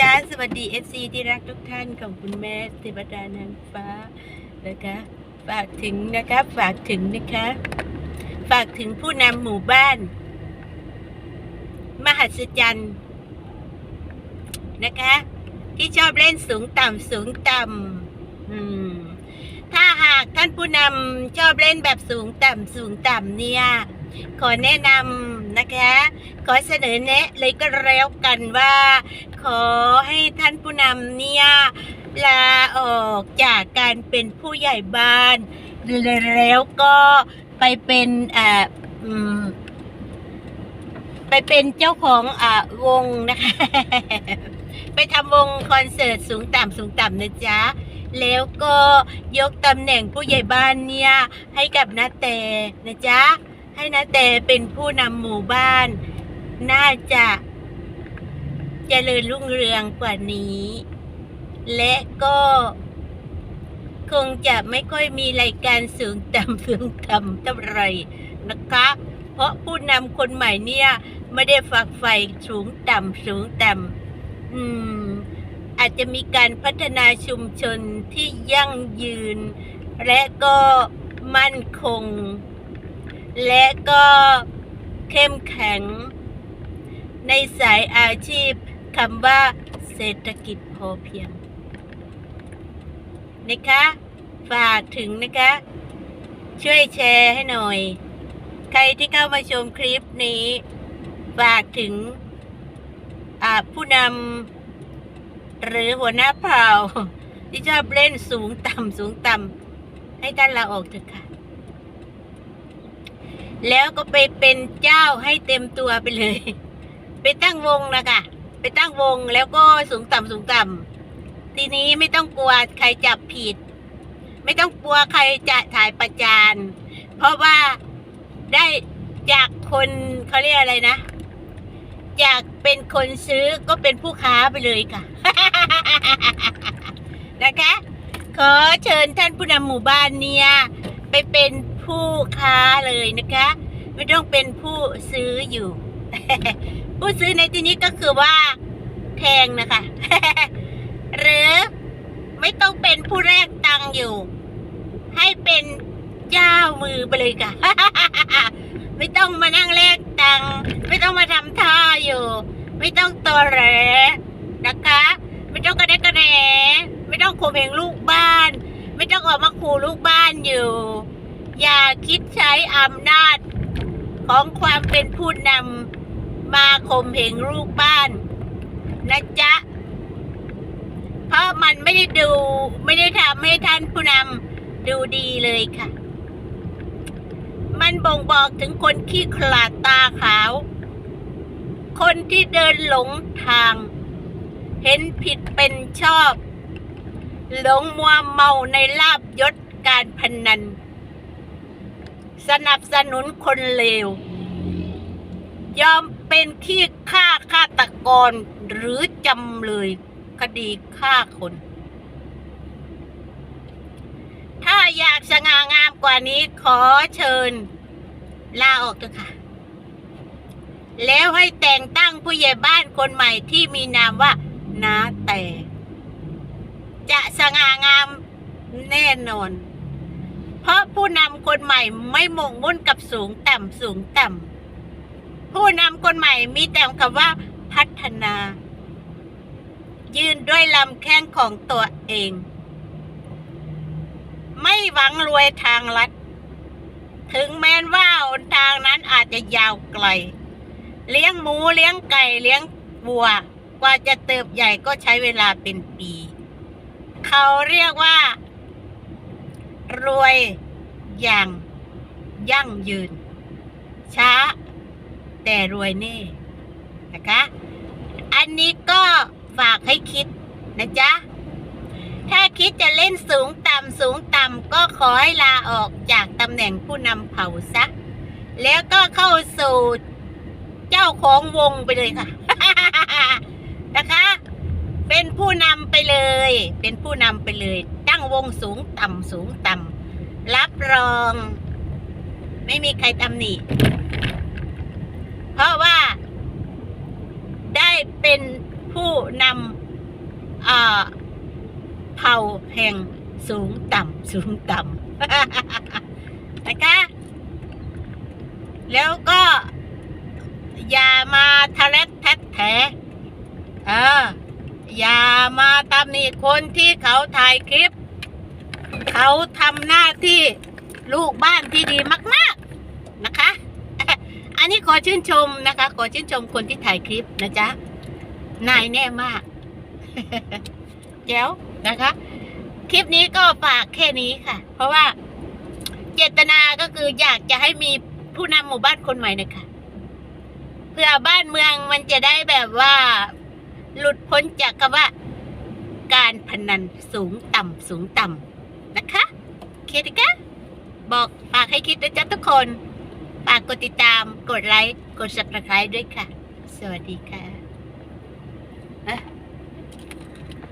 จ้าสวัสดี FC ที่รักทุกท่านของคุณแม่เทวดานางฟ้านะคะฝากถึงนะคะฝากถึงนะคะ ฝากถึงผู้นำหมู่บ้าน มหัศจรรย์นะคะ ที่ชอบเล่นสูงต่ำสูงต่ำถ้าหากท่านผู้นำชอบเล่นแบบสูงต่ำสูงต่ำเนี่ย ขอแนะนำนะคะ ขอเสนอแนะเลยก็แล้วกันว่า ขอให้ท่านผู้นำเนี่ยลาออกจากการเป็นผู้ใหญ่บ้าน แล้วก็ไปเป็นอ่าไปเป็นเจ้าของอ่าวงนะคะ ไปทำวงคอนเสิร์ตสูงต่ำสูงต่ำนะจ๊ะ แล้วก็ยกตำแหน่งผู้ใหญ่บ้านเนี่ย ให้กับนาแต่นะจ๊ะ ให้นาแต่เป็นผู้นำหมู่บ้าน น่าจะเจริญรุ่งเรืองกว่านี้ และก็ คงจะไม่ค่อยมีรายการสูงต่ำสูงต่ำเท่าไร่นะคะ เพราะผู้นำคนใหม่เนี่ย ไม่ได้ฝักใฝ่สูงต่ำสูงต่ำอืม อาจจะมีการพัฒนาชุมชนที่ยั่งยืน และก็มั่นคง และก็เข้มแข็ง ในสายอาชีพคำว่าเศรษฐกิจพอเพียงนะคะ ฝากถึงนะคะ ช่วยแชร์ให้หน่อย ใครที่เข้ามาชมคลิปนี้ ฝากถึงผู้นำหรือหัวหน้าเผ่า ที่ชอบเล่นสูงต่ำสูงต่ำให้ท่านลาออกเถอะค่ะ แล้วก็ไปเป็นเจ้าให้เต็มตัวไปเลย ไปตั้งวงนะคะไปตั้งวงแล้วก็สูงต่ำสูงต่ำทีนี้ไม่ต้องกลัวใครจับผิด ไม่ต้องกลัวใครจะถ่ายประจานเพราะว่าได้จากคนเขาเรียกอะไรนะจากเป็นคนซื้อก็เป็นผู้ค้าไปเลยค่ะ นะคะ ขอเชิญท่านผู้นำหมู่บ้านเนี่ย ไปเป็น ผู้ค้าเลยนะคะ ไม่ต้องเป็นผู้ซื้ออยู่ ผู้ซื้อในที่นี้ก็คือว่าแพงนะคะ หรือไม่ต้องเป็นผู้แรกตังอยู่ ให้เป็นเจ้ามือไปเลยค่ะ ไม่ต้องมานั่งแลกตังไม่ต้องมาทำท่าอยู่ ไม่ต้องตัวแหรนะคะ ไม่ต้องกระเดกกระแหนไม่ต้องข่มเหงลูกบ้าน ไม่ต้องออกมาขู่ลูกบ้านอยู่ อย่าคิดใช้อำนาจของความเป็นผู้นำมาข่มเหงลูกบ้านนะจ๊ะ เพราะมันไม่ได้ดูไม่ได้ทำให้ท่านผู้นำดูดีเลยค่ะ มันบ่งบอกถึงคนขี้ขลาดตาขาว คนที่เดินหลงทาง เห็นผิดเป็นชอบ หลงมัวเมาในลาบยศการพนัน สนับสนุนคนเลว ยอมเป็นขี้ฆ่าฆาตกรหรือจำเลยคดีฆ่าคน ถ้าอยากสง่างามกว่านี้ขอเชิญ ลาออกเถอะค่ะ แล้วให้แต่งตั้งผู้ใหญ่บ้านคนใหม่ที่มีนามว่านาแต่ จะสง่างามแน่นอน ราะผู้นำคนใหม่ไม่หมกมุ่นกับสูงต่ำสูงต่ำผู้นำคนใหม่มีแต่คำว่าพัฒนา ยืนด้วยลำแข้งของตัวเอง ไม่หวังรวยทางลัด ถึงแม้นว่าหนทางนั้นอาจจะยาวไกล เลี้ยงหมูเลี้ยงไก่เลี้ยงวัว กว่าจะเติบใหญ่ก็ใช้เวลาเป็นปี เขาเรียกว่า รวยอย่างยั่งยืน ช้า แต่รวยแน่นะคะ อันนี้ก็ฝากให้คิดนะจ๊ะ ถ้าคิดจะเล่นสูงต่ำสูงต่ำก็ขอให้ลาออกจากตำแหน่งผู้นำเผ่าซะ แล้วก็เข้าสู่เจ้าของวงไปเลยค่ะ นะคะ เป็นผู้นำไปเลย เป็นผู้นำไปเลย ตั้งวงสูงต่ำสูงต่ำรับรอง ไม่มีใครตำหนิเพราะว่า ได้เป็นผู้นำอ่าเผ่าแห่งสูงต่ำสูงต่ำนะคะแล้วก็ อย่ามาทะเลทแท้แถเออ อย่ามาตำหนิคนที่เขาถ่ายคลิป เขาทำหน้าที่ลูกบ้านที่ดีมาก ๆนะคะ อันนี้ขอชื่นชมนะคะ ขอชื่นชมคนที่ถ่ายคลิปนะจ๊ะนายแน่มากแจ๋วนะคะ คลิปนี้ก็ฝากแค่นี้ค่ะ เพราะว่าเจตนาก็คืออยากจะให้มีผู้นำหมู่บ้านคนใหม่นะคะเพื่อบ้านเมืองมันจะได้แบบว่า หลุดพ้นจากคำว่า การพนันสูงต่ำสูงต่ำนะคะเคติกะบอกฝากให้คิดนะจ๊ะทุกคน ฝากกดติดตาม กดไลค์ กดซับสไคร้ด้วยค่ะ สวัสดีค่ะ